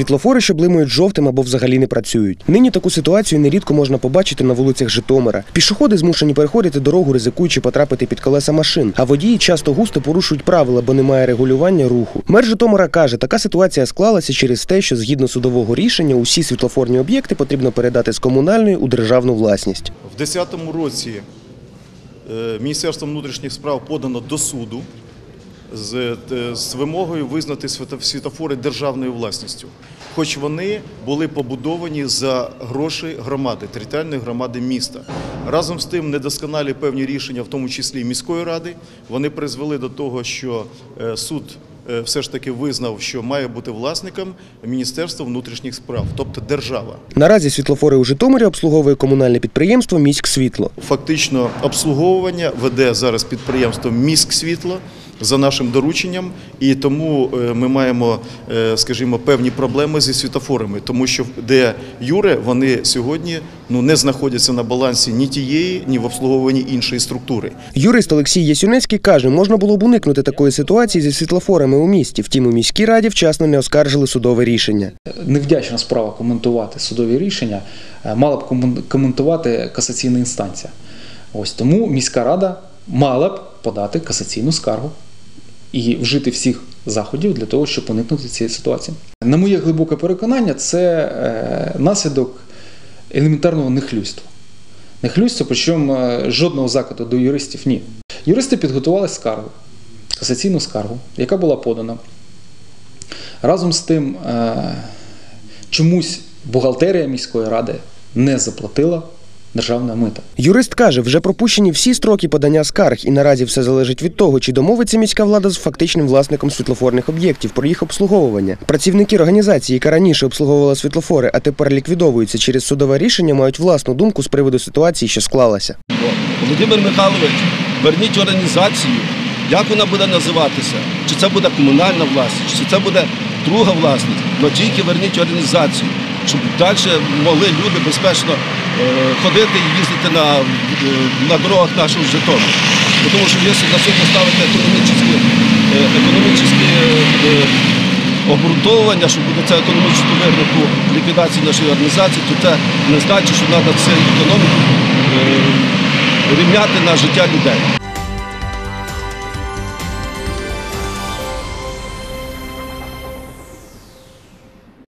світлофори, що блимають жовтим або взагалі не працюють. Нині таку ситуацію нерідко можна побачити на вулицях Житомира. Пішоходи змушені переходити дорогу, ризикуючи потрапити під колеса машин. А водії часто густо порушують правила, бо немає регулювання руху. Мер Житомира каже, така ситуація склалася через те, що згідно судового рішення усі світлофорні об'єкти потрібно передати з комунальної у державну власність. В 2010 році е, Міністерством внутрішніх справ подано до суду з, е, з вимогою визнати світо- світофори державною власністю, хоч вони були побудовані за гроші громади, територіальної громади міста. Разом з тим, недосконалі певні рішення, в тому числі міської ради, вони призвели до того, що е, суд е, все ж таки визнав, що має бути власником Міністерство внутрішніх справ, тобто держава. Наразі світлофори у Житомирі обслуговує комунальне підприємство Міськсвітло. Фактично обслуговування веде зараз підприємство «Міськсвітло» за нашим дорученням, і тому е, ми маємо, е, скажімо, певні проблеми зі світофорами, тому що де юре вони сьогодні ну не знаходяться на балансі ні тієї, ні в обслуговуванні іншої структури. Юрист Олексій Ясюнецький каже, можна було б уникнути такої ситуації зі світлофорами у місті. Втім, у міській раді вчасно не оскаржили судове рішення. невдячна справа коментувати судові рішення, е, мала б комен- коментувати касаційна інстанція. Ось тому міська рада мала б подати касаційну скаргу і вжити всіх заходів для того, щоб уникнути цієї ситуації. На моє глибоке переконання, це е, наслідок елементарного нехлюйства. Нехлюйство, причому е, жодного закиду до юристів ні. Юристи підготували скаргу, касаційну скаргу, яка була подана. Разом з тим, е, чомусь бухгалтерія міської ради не заплатила державне мито. Юрист каже, вже пропущені всі строки подання скарг, і наразі все залежить від того, чи домовиться міська влада з фактичним власником світлофорних об'єктів про їх обслуговування. Працівники організації, яка раніше обслуговувала світлофори, а тепер ліквідовуються через судове рішення, мають власну думку з приводу ситуації, що склалася. Володимир Михайлович, верніть організацію, як вона буде називатися? Чи це буде комунальна власність, чи це буде друга власність, але тільки верніть організацію, щоб далі могли люди безпечно е, ходити і їздити на, е, на дорогах нашого Житомира. Тому що якщо на сьогодні ставити економічні, е, економічні обґрунтовування, що буде це економічно вигідно ліквідації нашої організації, то це не значить, що треба це економіку рівняти на життя людей.